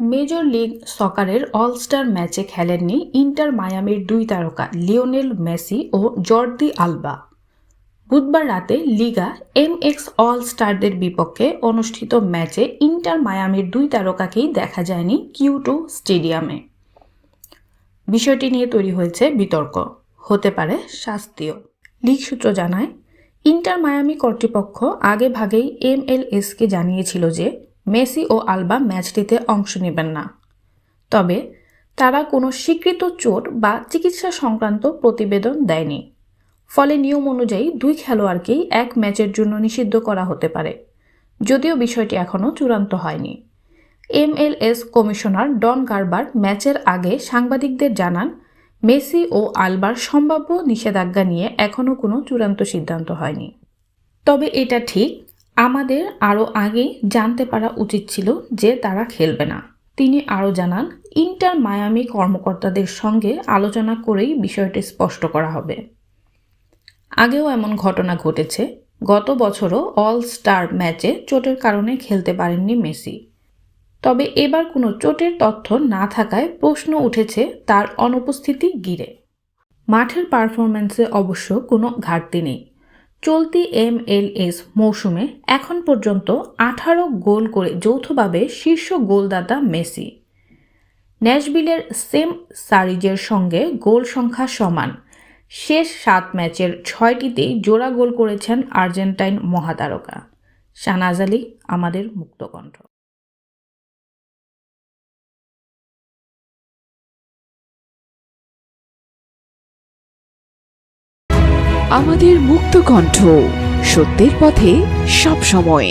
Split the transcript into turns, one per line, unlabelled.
Major league সকারের all star ম্যাচে খেলেননি inter মায়ামির দুই তারকা লিওনেল মেসি ও জর্দি আলবা। বুধবার রাতে লিগা এম এক্স অল স্টারদের বিপক্ষে অনুষ্ঠিত ম্যাচে ইন্টার মায়ামির দুই তারকাকেই দেখা যায়নি কিউটু স্টেডিয়ামে। বিষয়টি নিয়ে তৈরি হয়েছে বিতর্ক। হতে পারে শাস্তিও। লিগ সূত্র জানায়, ইন্টার মায়ামি কর্তৃপক্ষ আগে ভাগেই এমএলএসকে জানিয়েছিল যে মেসি ও আলবা ম্যাচটিতে অংশ নেবেন না। তবে তারা কোনো স্বীকৃত চোট বা চিকিৎসা সংক্রান্ত প্রতিবেদন দেয়নি। ফলে নিয়ম অনুযায়ী দুই খেলোয়াড়কেই এক ম্যাচের জন্য নিষিদ্ধ করা হতে পারে। যদিও বিষয়টি এখনও চূড়ান্ত হয়নি। এমএলএস কমিশনার ডন গার্বার ম্যাচের আগে সাংবাদিকদের জানান, মেসি ও আলবার সম্ভাব্য নিষেধাজ্ঞা নিয়ে এখনও কোনো চূড়ান্ত সিদ্ধান্ত হয়নি। তবে এটা ঠিক আমাদের আরও আগেই জানতে পারা উচিত ছিল যে তারা খেলবে না। তিনি আরও জানান, ইন্টার মায়ামি কর্মকর্তাদের সঙ্গে আলোচনা করেই বিষয়টি স্পষ্ট করা হবে। আগেও এমন ঘটনা ঘটেছে। গত বছরও অল স্টার ম্যাচে চোটের কারণে খেলতে পারেননি মেসি। তবে এবার কোনো চোটের তথ্য না থাকায় প্রশ্ন উঠেছে তার অনুপস্থিতি ঘিরে মাঠের পারফরম্যান্সে অবশ্য কোনো ঘাটতি নেই। চলতি এম এল এস মৌসুমে এখন পর্যন্ত আঠারো গোল করে যৌথভাবে শীর্ষ গোলদাতা মেসি। ন্যাশবিলের সেম সারিজের সঙ্গে গোল সংখ্যা সমান। শেষ সাত ম্যাচের ছয়টিতেই জোড়া গোল করেছেন আর্জেন্টাইন মহাতারকা। শাহনাজ আলী, আমাদের মুক্তকণ্ঠ।
আমাদের মুক্ত কণ্ঠ সত্যের পথে সব সময়